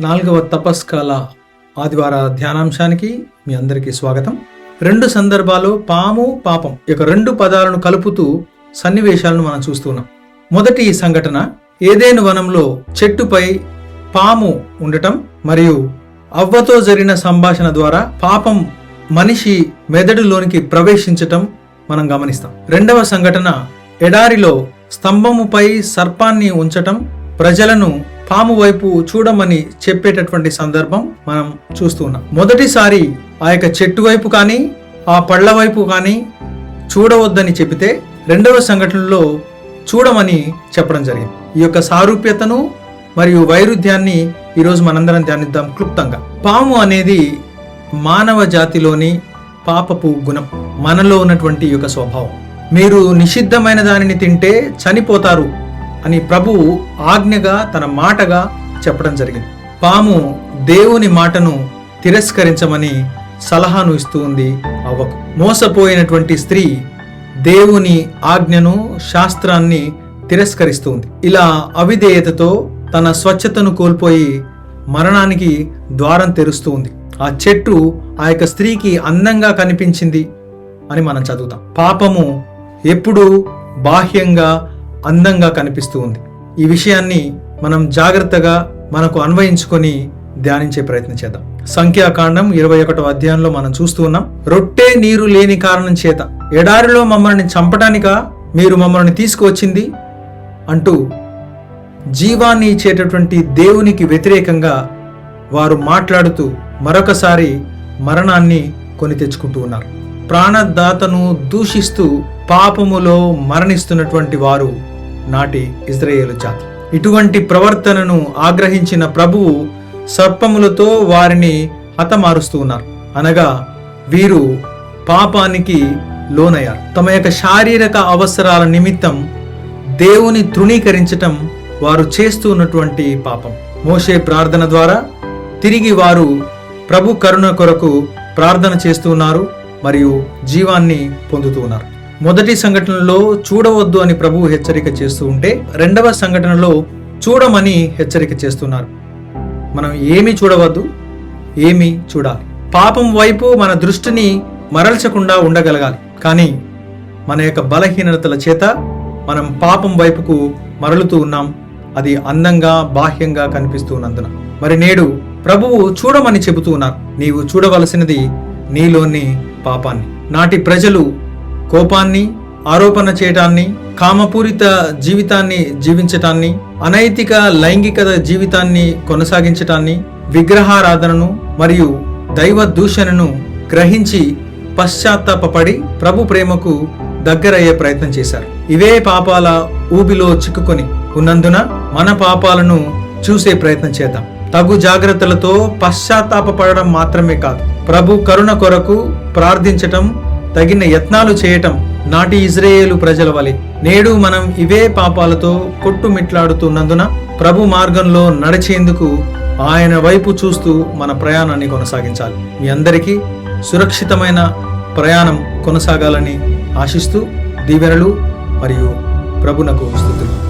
నాలుగవ తపస్కాల ఆదివార ధ్యానాంశానికి మీ అందరికీ స్వాగతం. రెండు సందర్భాలు పాము పాపం ఇక యొక్క రెండు పదాలను కలుపుతూ సన్నివేశాలను మనం చూస్తున్నాం మొదటి సంఘటన ఏదేను వనంలో చెట్టుపై పాము ఉండటం మరియు అవ్వతో జరిగిన సంభాషణ ద్వారా పాపం మనిషి మెదడులోనికి ప్రవేశించటం మనం గమనిస్తాం. రెండవ సంఘటన ఎడారిలో స్తంభముపై సర్పాన్ని ఉంచటం ప్రజలను పాము వైపు చూడమని చెప్పేటటువంటి సందర్భం మనం చూస్తూ ఉన్నాం. మొదటిసారి ఆ యొక్క చెట్టు వైపు కానీ ఆ పళ్ళ వైపు కానీ చూడవద్దని చెబితే రెండవ సంఘటనలో చూడమని చెప్పడం జరిగింది. ఈ యొక్క సారూప్యతను మరియు వైరుధ్యాన్ని ఈరోజు మనందరం ధ్యానిద్దాం క్లుప్తంగా. పాము అనేది మానవ జాతిలోని పాపపు గుణం. మనలో ఉన్నటువంటి యొక్క స్వభావం. మీరు నిషిద్ధమైన దానిని తింటే చనిపోతారు అని ప్రభువు ఆజ్ఞగా తన మాటగా చెప్పడం జరిగింది. పాము దేవుని మాటను తిరస్కరించమని సలహాను ఇస్తూ ఉంది అవ్వకు మోసపోయినటువంటి స్త్రీ దేవుని ఆజ్ఞను శాస్త్రాన్ని తిరస్కరిస్తుంది ఇలా అవిధేయతతో తన స్వచ్ఛతను కోల్పోయి మరణానికి ద్వారం తెరుస్తూ ఉంది. ఆ చెట్టు ఆ యొక్క స్త్రీకి అందంగా కనిపించింది అని మనం చదువుతాం. పాపము ఎప్పుడూ బాహ్యంగా అందంగా కనిపిస్తూ ఉంది. ఈ విషయాన్ని మనం జాగ్రత్తగా మనకు అన్వయించుకొని ధ్యానించే ప్రయత్నం చేద్దాం. సంఖ్యాకాండం ఇరవై ఒకటో అధ్యాయంలో మనం చూస్తూ ఉన్నాం. రొట్టె నీరు లేని కారణం చేత ఎడారిలో మమ్మల్ని చంపడానిక మీరు మమ్మల్ని తీసుకువచ్చింది? అంటూ జీవాన్ని ఇచ్చేటటువంటి దేవునికి వ్యతిరేకంగా వారు మాట్లాడుతూ మరొకసారి మరణాన్ని కొని తెచ్చుకుంటూ ఉన్నారు. ప్రాణదాతను దూషిస్తూ పాపములో మరణిస్తున్నటువంటి వారు నాటి ఇజ్రాయేలు జాతి. ఇటువంటి ప్రవర్తనను ఆగ్రహించిన ప్రభువు సర్పములతో వారిని హతమారుస్తూ ఉన్నారు. అనగా వీరు పాపానికి లోనయ్యారు. తమ యొక్క శారీరక అవసరాల నిమిత్తం దేవుని తృణీకరించటం వారు చేస్తూ ఉన్నటువంటి పాపం. మోషే ప్రార్థన ద్వారా తిరిగి వారు ప్రభు కరుణ కొరకు ప్రార్థన చేస్తూ ఉన్నారు. మరియు జీవాన్ని పొందుతూ ఉన్నారు. మొదటి సంఘటనలో చూడవద్దు అని ప్రభువు హెచ్చరిక చేస్తూ ఉంటే రెండవ సంఘటనలో చూడమని హెచ్చరిక చేస్తున్నారు. మనం ఏమి చూడవద్దు ఏమి చూడాలి. పాపం వైపు మన దృష్టిని మరల్చకుండా ఉండగలగాలి. కానీ మన యొక్క బలహీనతల చేత మనం పాపం వైపుకు మరలుతూ ఉన్నాం. అది అందంగా బాహ్యంగా కనిపిస్తూ ఉన్నందున మరి నేడు ప్రభువు చూడమని చెబుతూ ఉన్నారు. నీవు చూడవలసినది నీలోని పాపాన్ని. నాటి ప్రజలు కోపాన్ని ఆరోపణ చేయటాన్ని కామపూరిత జీవితాన్ని జీవించటాన్ని అనైతిక లైంగికత జీవితాన్ని కొనసాగించటాన్ని విగ్రహారాధనను మరియు దైవ దూషణను గ్రహించి పశ్చాత్తాపడి ప్రభు ప్రేమకు దగ్గరయ్యే ప్రయత్నం చేశారు. ఇవే పాపాల ఊబిలో చిక్కుకొని ఉన్నందున మన పాపాలను చూసే ప్రయత్నం చేద్దాం. తగు జాగ్రత్తలతో పశ్చాత్తాపడడం మాత్రమే కాదు. ప్రభు కరుణ కొరకు ప్రార్థించటం తగిన యత్నాలు చేయటం నాటి ఇజ్రాయేలు ప్రజల వలె. నేడు మనం ఇవే పాపాలతో కొట్టుమిట్లాడుతున్నందున ప్రభు మార్గంలో నడిచేందుకు ఆయన వైపు చూస్తూ మన ప్రయాణాన్ని కొనసాగించాలి. మీ అందరికీ సురక్షితమైన ప్రయాణం కొనసాగాలని ఆశిస్తూ దీవెనలు మరియు ప్రభునకు స్థుతులు